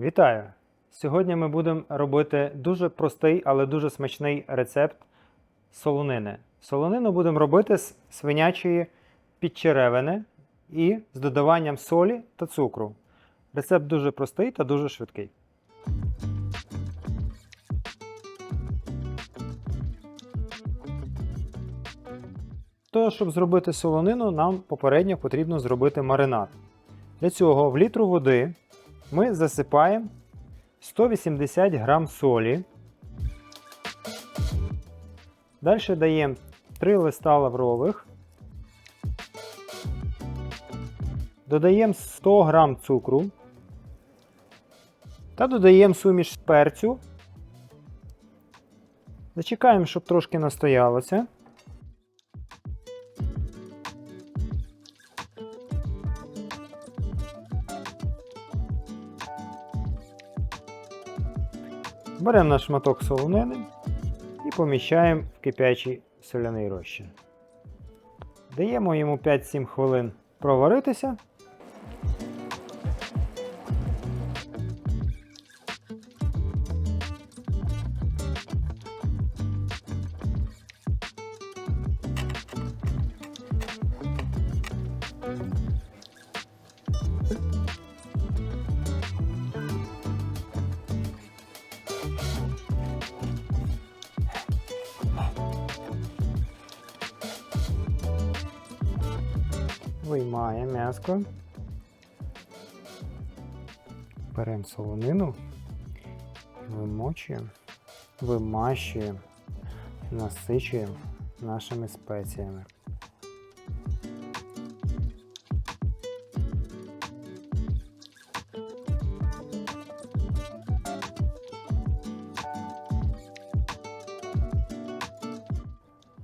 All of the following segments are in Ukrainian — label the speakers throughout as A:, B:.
A: Вітаю! Сьогодні ми будемо робити дуже простий, але дуже смачний рецепт солонини. Солонину будемо робити з свинячої підчеревини і з додаванням солі та цукру. Рецепт дуже простий та дуже швидкий. То, щоб зробити солонину, нам попередньо потрібно зробити маринад. Для цього в літру води ми засипаємо 180 грам солі. Далі даємо 3 листа лаврових. Додаємо 100 грам цукру. Та додаємо суміш перцю. Зачекаємо, щоб трошки настоялося. Беремо наш шматок солонини і поміщаємо в кип'ячий соляний розчин. Даємо йому 5-7 хвилин проваритися. Виймаємо м'яско. Беремо солонину, вимочуємо, вимащуємо, насичуємо нашими спеціями.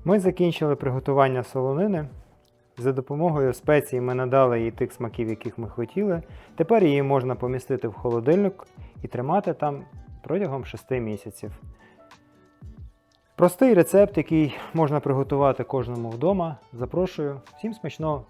A: Ми закінчили приготування солонини. За допомогою спецій ми надали їй тих смаків, яких ми хотіли. Тепер її можна помістити в холодильник і тримати там протягом 6 місяців. Простий рецепт, який можна приготувати кожному вдома. Запрошую. Всім смачного!